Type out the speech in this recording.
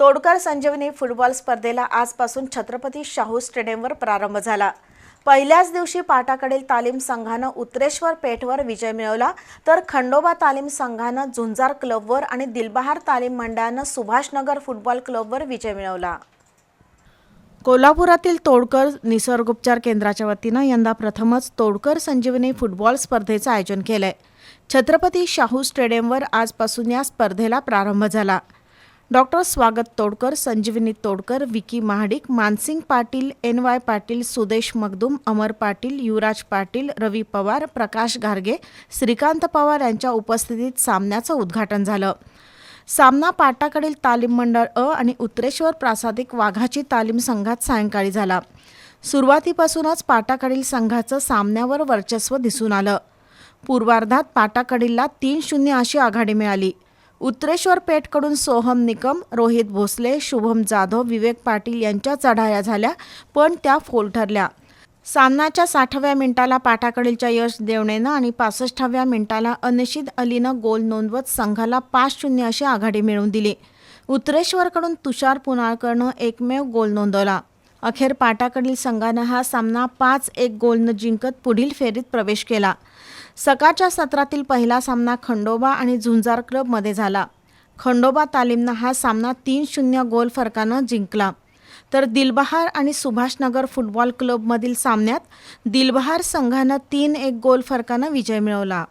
तोडकर संजीवनी football स्पर्धेला आजपासून छत्रपती शाहू स्टेडियमवर प्रारंभ झाला. पहिल्याच दिवशी पाटाकडील तालीम संघानं उत्रेश्वर पेठवर विजय मिळवला तर खंडोबा तालीम संघानं झुंजार क्लबवर आणि दिलबहार तालीम मंडळानं सुभाषनगर फुटबॉल क्लबवर विजय मिळवला. कोल्हापुरातील तोडकर निसर्गोपचार केंद्राच्या वतीनं यंदा प्रथमच तोडकर संजीवनी फुटबॉल स्पर्धेचं आयोजन केलंय. छत्रपती शाहू स्टेडियमवर आजपासून या स्पर्धेला प्रारंभ झाला. Doctor Swagat Todkar Sanjivani Todkar Vicky Mahadik Mansing Patil N Y Patil Sudesh Magdum Amar Patil Yuvraj Patil Ravi Pawar Prakash घारगे Shrikant Pawar यांच्या उपस्थितीत सामन्याचं उद्घाटन झालं. सामना पाटाकडील तालीम मंडळ अ आणि उत्तरेश्वर प्रासादिक वाघाची तालीम संघात सायंकाळी झाला. सुरुवातीपासूनच पाटाकडील संघाचं सामन्यावर वर्चस्व दिसून आलं. पूर्वार्धात पाटाकडीलला तीन शून्य अशी आघाडी मिळाली. उत्तरेश्वर पेठकडून सोहम निकम रोहित भोसले शुभम जाधव विवेक पाटील यांच्या चढाया झाल्या पण त्या फोल ठरल्या. सामनाच्या साठाव्या मिनिटाला पाठाकडीलच्या यश देवणेनं आणि पासष्टाव्या मिनिटाला अनिशिद अलीनं गोल नोंदवत संघाला पाच शून्य अशी आघाडी मिळवून दिली. उत्रेश्वरकडून तुषार पुनाळकरनं एकमेव गोल नोंदवला. अखेर पाटाकडील संघानं हा सामना पाच एक गोलनं जिंकत पुढील फेरीत प्रवेश केला. सकाळच्या सत्रातील पहिला सामना खंडोबा आणि झुंजार क्लबमध्ये झाला. खंडोबा तालीमनं हा सामना तीन शून्य गोल फरकानं जिंकला. तर दिलबहार आणि सुभाषनगर फुटबॉल क्लबमधील सामन्यात दिलबहार संघानं तीन एक गोल फरकानं विजय मिळवला.